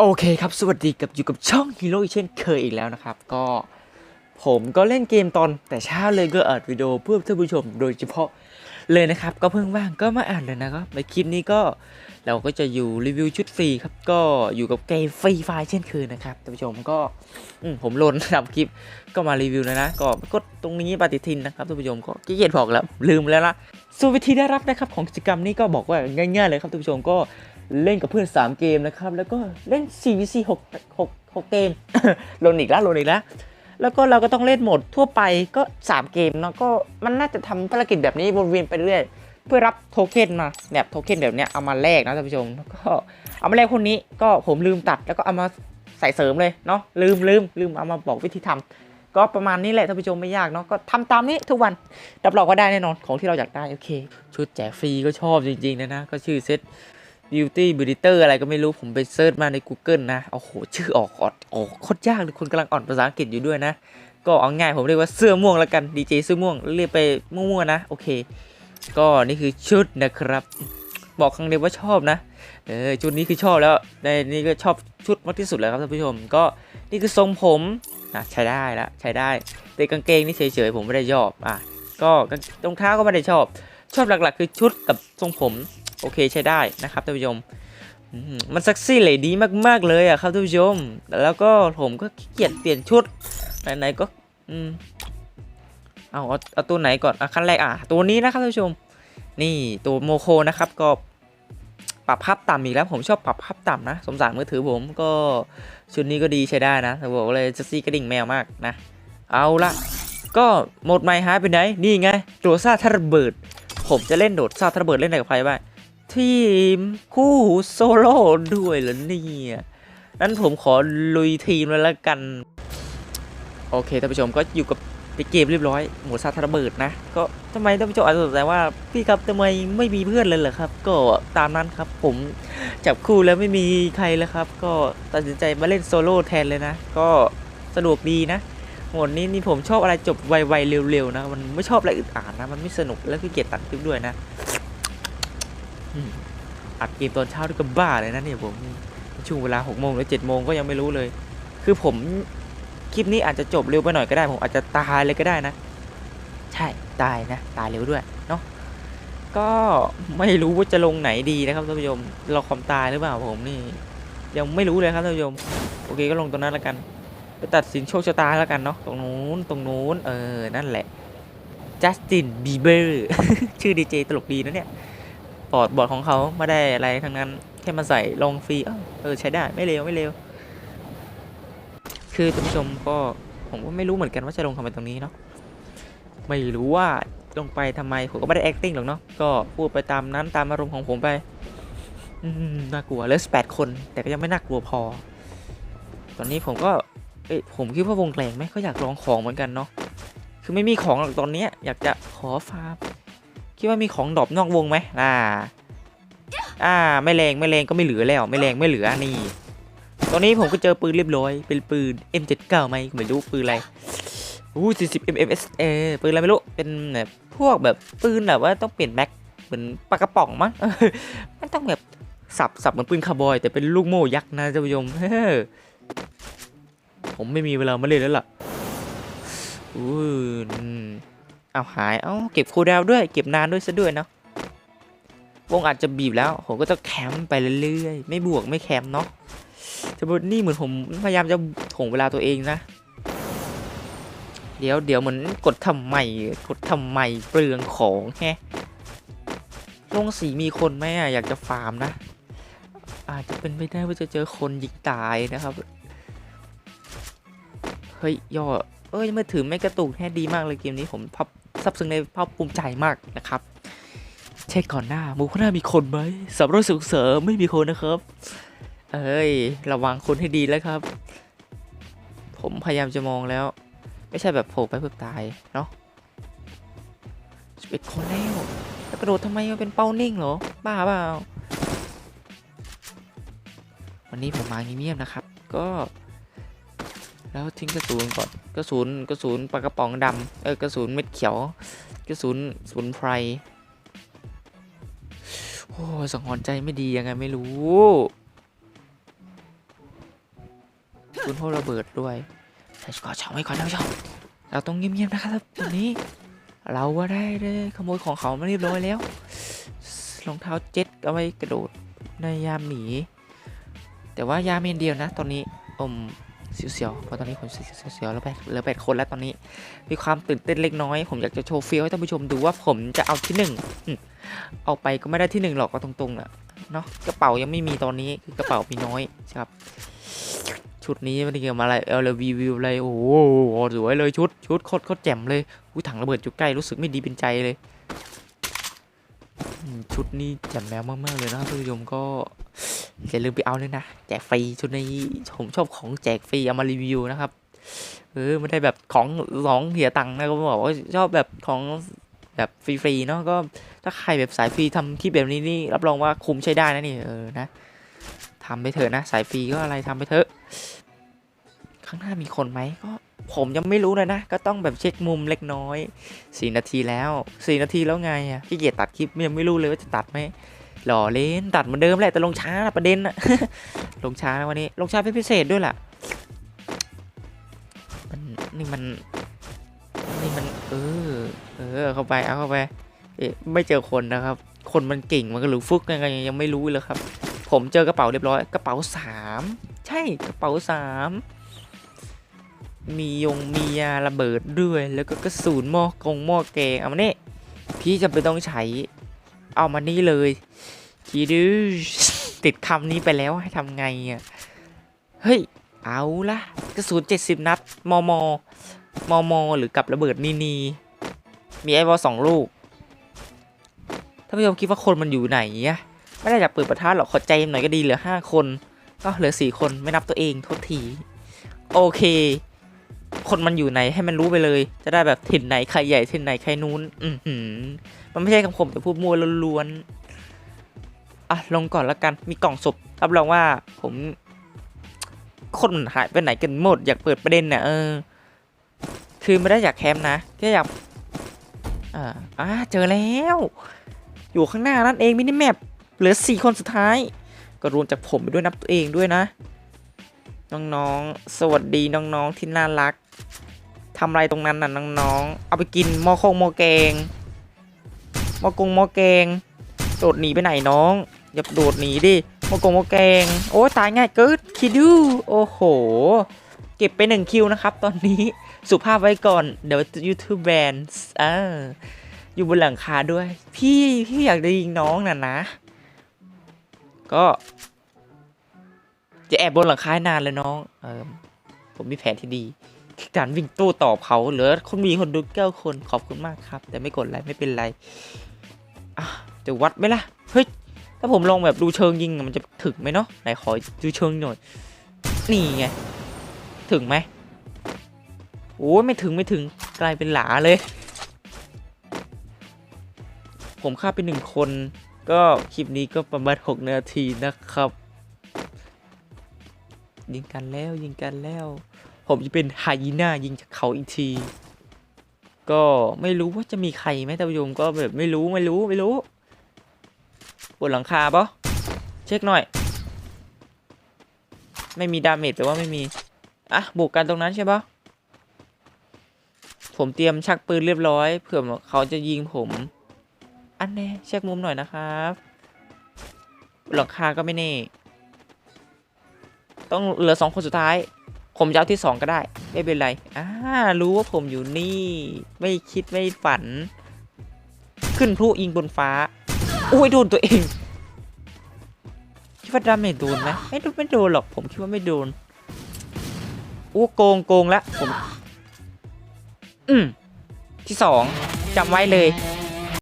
โอเคครับ สวัสดีกับอยู่กับช่องฮีโร่เช่นเคยอีกแล้วนะครับ ก็ผมก็เล่นเกมตอนแต่เช้าเลยก็อัดวิดีโอเพื่อท่านผู้ชมโดยเฉพาะเลยนะครับ ก็เพิ่งว่างก็มาอ่านเลยนะครับในคลิปนี้ก็เราก็จะอยู่รีวิวชุดฟรีครับ ก็อยู่กับเกมฟรีไฟล์เช่นเคยนะครับท่านผู้ชมก็อมผมโลดทำคลิปก็มารีวิวแล้วนะก็กดตรงนี้ปฏิทินนะครับท่านผู้ชมก็ขี้เกียจบอกแล้วลืมแล้วละส่วนวิธีได้รับนะครับของกิจกรรมนี้ก็บอกว่าง่าย ๆ เลยครับท่านผู้ชมก็ เล่นกับเพื่อน 3 เกมนะครับ แล้วก็เล่น 4vc 6 6 6 เกมลนอีกแล้วลนอีกแล้ว แล้วก็เราก็ต้องเล่นโหมดทั่วไปก็ 3 เกมเนาะก็มันน่าจะทำภารกิจแบบนี้วนเวียนไปเรื่อยเพื่อรับโทเค็นมาแบบโทเค็นแบบเนี้ยเอามาแลกนะท่านผู้ชมแล้วก็เอามาแลกคนนี้ก็ผมลืมตัดแล้วก็เอามาใส่เสริมเลยเนาะลืมลืมลืมเอามาบอกวิธีทำก็ประมาณนี้แหละท่านผู้ชมไม่ยากเนาะก็ทำตามนี้ทุกวันรับรองว่าได้แน่นอนของที่เราอยากได้โอเค ชุดแจกฟรีก็ชอบจริงๆนะนะก็ชื่อเซต Beauty Builder อะไรก็ไม่รู้ผมไปเซิร์ชมาใน Google นะโอ้โหชื่อออกออกออกโคตรยากเลยคนกำลังอ่อนภาษาอังกฤษอยู่ด้วยนะ ก็เอาง่ายผมเรียกว่าเสื้อม่วงแล้วกันดีเจเสื้อม่วงเรียกไปม่วงๆนะโอเค ก็นี่คือชุดนะครับ บอกครั้งเดียวว่าชอบนะเออชุดนี้คือชอบแล้วในนี่ก็ชอบชุดมากที่สุดแล้วครับท่านผู้ชม ก็นี่คือทรงผมนะใช้ได้ละใช้ได้ แต่กางเกงนี่เฉยๆผมไม่ได้ชอบอะก็รองเท้าก็ไม่ได้ชอบ ชอบหลักๆ คือชุดกับทรงผม โอเคใช้ได้นะครับท่านผู้ชมมันเซ็กซี่เลยดีมากๆเลยอะครับท่านผู้ชม แล้วก็ผมก็ขี้เกียจเปลี่ยนชุดไหนๆก็อืมเอาเอาเอาตัวไหนก่อนอะขั้นแรกอะตัวนี้นะครับท่านผู้ชม นี่ตัวโมโคนะครับก็ปรับภาพต่ำอีกแล้วผมชอบปรับภาพต่ำนะสมสารมือถือผมก็ชุดนี้ก็ดีใช้ได้นะแต่บอกเลยเจะซี่กระดิ่งแมวมากนะ เอาละก็หมดไม่หายไปไหนนี่ไงโดดซาทระเบิด ผมจะเล่นโดดซาทระเบิดเล่นอะไรกับใครบ้าง ทีม คู่โซโล่ด้วยเหรอเนี่ยนั้นผมขอลุยทีมเลยละกัน โอเคท่านผู้ชมก็อยู่กับในเกมเรียบร้อย หมดซาทระเบิดนะ ก็ทำไมท่านผู้ชมอาจจะสงสัยว่าพี่ครับทำไมไม่มีเพื่อนเลยเหรอครับ ก็ตามนั้นครับผมจับคู่แล้วไม่มีใครแล้วครับ ก็ตัดสินใจมาเล่นโซโล่แทนเลยนะ ก็สะดวกดีนะหมดนี้นี่ผมชอบอะไรจบไวๆเร็วๆนะ มันไม่ชอบอะไรอึดอัดนะ มันไม่สนุกแล้วขี้เกียจตัดคลิปด้วยนะ อัดเกมตอนเช้าด้วยก็บ้าเลยนะเนี่ยผมช่วงเวลา6โมงหรือ7โมงก็ยังไม่รู้เลย คือผมคลิปนี้อาจจะจบเร็วไปหน่อยก็ได้ ผมอาจจะตายเลยก็ได้นะ ใช่ตายนะ ตายเร็วด้วยเนาะก็ไม่รู้ว่าจะลงไหนดีนะครับท่านผู้ชมเราความตายหรือเปล่าผมนี่ ยังไม่รู้เลยครับท่านผู้ชมโอเคก็ลงตรงนั้นแล้วกันไปตัดสินโชคชะตาแล้วกันเนาะตรงนู้นตรงนู้นเออนั่นแหละจัสตินบีเบอร์ชื่อดีเจตลกดีนะเนี่ย บอร์ดบอร์ดของเขาไม่ได้อะไรทั้งนั้น แค่มาใส่ลงฟรีเออใช้ได้ไม่เลวไม่เลวคือท่านผู้ชมก็ผมก็ไม่รู้เหมือนกันว่าจะลงทำไมตรงนี้เนาะไม่รู้ว่าลงไปทำไมผมก็ไม่ได้ acting หรอกเนาะก็พูดไปตามนั้นตามอารมณ์ของผมไปอืมน่ากลัวเลือแปดคน แต่ก็ยังไม่น่ากลัวพอ ตอนนี้ผมก็เอ้ผมคิดว่าวงแกลงไหมก็อยากลองของเหมือนกันเนาะคือไม่มีของหรอกตอนนี้อยากจะขอฟาร์ม คิดว่ามีของดรอปนอกวงไหมอ่า อ่า ไม่แรงไม่แรงก็ไม่เหลือแล้ว ไม่แรงไม่เหลือนี่ ตอนนี้ผมก็เจอปืนเรียบร้อย เป็นปืน M79 ไหมไม่รู้ปืนอะไรอู้40 MMS เออปืนอะไรไม่รู้ เป็นแบบพวกแบบปืนแบบว่าต้องเปลี่ยนแม็กเหมือนปากกระป๋องมั้งมันต้องแบบสับสับเหมือนปืนคาร์บอย แต่เป็นลูกโม่ยักษ์นะท่านผู้ชมผมไม่มีเวลามาเล่นแล้วล่ะอู้ เอาหาย เอาเก็บคูดาวด้วย เก็บนานด้วยซะด้วยเนาะ วงอาจจะบีบแล้ว ผมก็จะแคมป์ไปเรื่อยๆ ไม่บวกไม่แคมป์เนาะจะบอกนี่เหมือนผมพยายามจะถ่วงเวลาตัวเองนะ เดี๋ยวเดี๋ยวเหมือนกดทำไม กดทำไมเปลืองของแฮะลงสีมีคนไหมอะอยากจะฟาร์มนะ อาจจะเป็นไปได้ว่าจะเจอคนยิงตายนะครับ เฮ้ยย่อเอ้ยมือถือไม่กระตุกแค่ดีมากเลยเกมนี้ผมพับ ซับซึ้งในภาพภูมิใจมากนะครับ เช็คก่อนหน้ามูข้างหน้ามีคนไหมสำรวจสุขเสริมไม่มีคนนะครับ เอ้ยระวังคนให้ดีแล้วครับ ผมพยายามจะมองแล้ว ไม่ใช่แบบโผล่ไปเพื่อตายเนาะสิบเอ็ดคนแล้วแล้วกระโดดทำไมมันเป็นเป้านิ่งเหรอบ้าเปล่าวันนี้ผมมาเงียบๆนะครับ ก็ แล้วทิ้งกระสุนก่อนกระสุนกระสุนปากกระป๋องดำเออกระสุนเม็ดเขียวกระสุนสุนไพรโอ้สังหรณ์ใจไม่ดียังไงไม่รู้ปืนพกระเบิดด้วยใส่กอดช่องไว้ก่อนนะผู้ชมเราต้องเงียบๆนะครับตอนนี้ เราก็ได้ได้ขโมยของเขามาเรียบร้อยแล้วรองเท้าเจ็ตเอาไว้กระโดดในยามหมีแต่ว่ายามเมนเดียวนะ ตอนนี้อม เสียวๆเพราะตอนนี้ผมเสียวๆแล้วแปดเหลือแปดคนแล้วตอนนี้ มีความตื่นเต้นเล็กน้อย ผมอยากจะโชว์ฟีลให้ท่านผู้ชมดูว่าผมจะเอาที่หนึ่งเอาไปก็ไม่ได้ที่หนึ่งหรอกก็ตรงๆน่ะเนาะกระเป๋ายังไม่มีตอนนี้คือกระเป๋ามีน้อยครับ ชุดนี้มันเกี่ยวมาอะไรเอลวีวิวอะไรโอ้โหสวยเลยชุดชุดโคตรโคตรแจ่มเลยอุ้ยถังระเบิดอยู่ใกล้รู้สึกไม่ดีเป็นใจเลย ชุดนี้แจ่มแล้วมากๆเลยนะครับท่านผู้ชมก็อย่าลืมไปเอาเลยนะแจกฟรีชุดนี้ผมชอบของแจกฟรีเอามารีวิวนะครับเออไม่ได้แบบของสองเสียตังค์นะก็บอกว่าชอบแบบของแบบฟรีๆเนาะก็ถ้าใครแบบสายฟรีทำคลิปแบบนี้นี่รับรองว่าคุ้มใช้ได้นะนี่เออนะทำไปเถอะนะ สายฟรีก็อะไรทำไปเถอะ ข้างหน้ามีคนไหมก็ ผมยังไม่รู้เลยนะ ก็ต้องแบบเช็คมุมเล็กน้อยสี่นาทีแล้วสี่นาทีแล้วไงอะพี่เกียจตัดคลิปยังไม่รู้เลยว่าจะตัดไหมหล่อเล่นตัดเหมือนเดิมแหละแต่ลงช้าประเด็นอะลงช้าวันนี้ ลงช้าเป็นพิเศษด้วยล่ะมันนี่มันนี่มันเออเออเข้าไปเอาเข้าไปเอ๊ะไม่เจอคนนะครับ คนมันเก่งมันก็หรือฟุกยังไงยังไม่รู้เลยครับ ผมเจอกระเป๋าเรียบร้อย กระเป๋าสามใช่กระเป๋าสาม มียงมียาระเบิดด้วย แล้วก็กระสุนหม้อกงหม้อแกงเอามานี่พี่จำเป็นต้องใช้เอามานี่เลยคีดูติดคำนี้ไปแล้วให้ทำไงอะเฮ้ยเอาละกระสุน70นัดมมมมหรือกับระเบิดนีนีมีไอวอลสองลูกท่านผู้ชมคิดว่าคนมันอยู่ไหนอะไม่ได้อยากเปิดประทัดหรอกขอใจหน่อยก็ดีเหลือ5คน ก็เหลือ4คนไม่นับตัวเองโทษที โอเค คนมันอยู่ไหนให้มันรู้ไปเลย จะได้แบบถิ่นไหนใครใหญ่ถิ่นไหนใครนู้น อือหือมันไม่ใช่คำคมแต่พูดมั่วล้วนๆอะลงก่อนล้วกันมีกล่องศพรับรองว่าผม คนมันหายไปไหนกันหมด อยากเปิดประเด็นเนี่ยเออ คือไม่ได้อยากแคมป์นะแค่อยากอ่าอ่าเจอแล้ว อยู่ข้างหน้านั่นเองมินิแมปเหลือสี่คนสุดท้าย ก็รวมจากผมไปด้วยนับตัวเองด้วยนะ น้องๆ สวัสดีน้องๆที่น่ารักทำอะไรตรงนั้นน่ะน้องๆ เอาไปกินหม้อโคงหม้อแกงหม้อกงหม้อแกง โดดหนีไปไหนน้อง อย่าโดดหนีดิหม้อกงหม้อแกง โอ้ยตายง่ายเกิดคิดดู โอ้โห เก็บไปหนึ่งคิวนะครับ ตอนนี้ สุภาพไว้ก่อน เดี๋ยว YouTube แบนอ่าอยู่บนหลังคาด้วย พี่ พี่อยากจะยิงน้องน่ะนะ ก็ จะแอบบนหลังคาให้นานเลยน้อง เออผมมีแผนที่ดีการวิ่งโต้ตอบเขาเหลือคนมีคนดูเก้าคนขอบคุณมากครับ แต่ไม่กดไลค์ไม่เป็นไรจะวัดไหมล่ะ เฮ้ย ถ้าผมลองแบบดูเชิงยิงมันจะถึงไหมเนาะไหนขอดูเชิงหน่อย นี่ไง ถึงไหมโอ้ไม่ถึงไม่ถึงกลายเป็นหลาเลย ผมฆ่าไปหนึ่งคน ก็คลิปนี้ก็ประมาณ6นาทีนะครับ ยิงกันแล้วยิงกันแล้ว ผมจะเป็นไฮยีน่ายิงจากเขาอีกที ก็ไม่รู้ว่าจะมีใครไหมท่านผู้ชมก็แบบไม่รู้ไม่รู้ไม่รู้บนหลังคาปะเช็คหน่อย ไม่มีดาเมจแปลว่าไม่มีอะบุกกันตรงนั้นใช่ปะผมเตรียมชักปืนเรียบร้อยเผื่อเขาจะยิงผม อันแน่เช็คมุมหน่อยนะครับหลังคาก็ไม่แน่ ต้องเหลือสองคนสุดท้าย ผมจะเอาที่สองก็ได้ ไม่เป็นไรอ่ารู้ว่าผมอยู่นี่ ไม่คิดไม่ฝัน ขึ้นพลุยิงบนฟ้าโอ้ยโดนตัวเองคิดว่าดาเมจโดนไหมไม่โดนไม่โดนหรอกผมคิดว่าไม่โดนโอ้โกงโกงละผม อืมที่สองจำไว้เลย